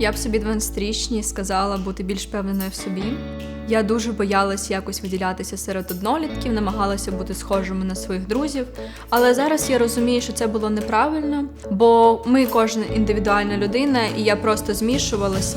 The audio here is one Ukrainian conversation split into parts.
Я б собі 12-річній сказала бути більш впевненою в собі. Я дуже боялась якось виділятися серед однолітків, намагалася бути схожими на своїх друзів. Але зараз я розумію, що це було неправильно, бо ми кожна індивідуальна людина, і я просто змішувалась.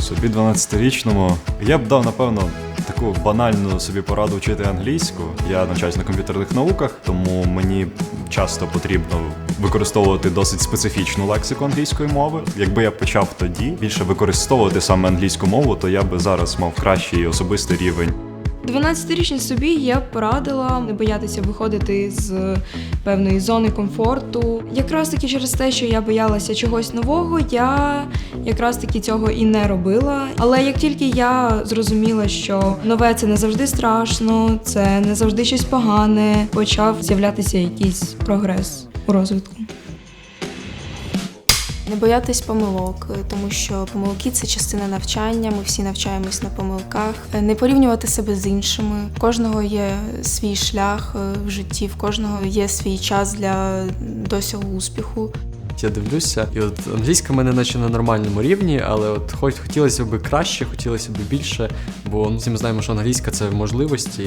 Собі 12-річному я б дав, напевно, таку банальну собі пораду вчити англійську. Я навчаюсь на комп'ютерних науках, тому мені часто потрібно використовувати досить специфічну лексику англійської мови. Якби я почав тоді більше використовувати саме англійську мову, то я би зараз мав кращий особистий рівень. 12-річній собі я порадила не боятися виходити з певної зони комфорту. Якраз таки через те, що я боялася чогось нового, я якраз таки цього і не робила. Але як тільки я зрозуміла, що нове це не завжди страшно, це не завжди щось погане, почав з'являтися якийсь прогрес у розвитку. Не боятись помилок, е, тому що помилки це частина навчання. Ми всі навчаємось на помилках. Е, Не порівнювати себе з іншими. У кожного є свій шлях е, в житті, в кожного є свій час для досягу успіху. Я дивлюся, і от англійська в мене наче на нормальному рівні, але от хоч хотілося б краще, хотілося б більше, бо ну, всі ми знаємо, що англійська це можливості,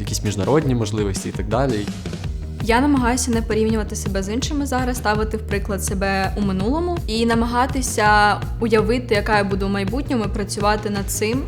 якісь міжнародні можливості і так далі. Я намагаюся не порівнювати себе з іншими зараз, ставити в приклад себе у минулому і намагатися уявити, яка я буду в майбутньому, працювати над цим.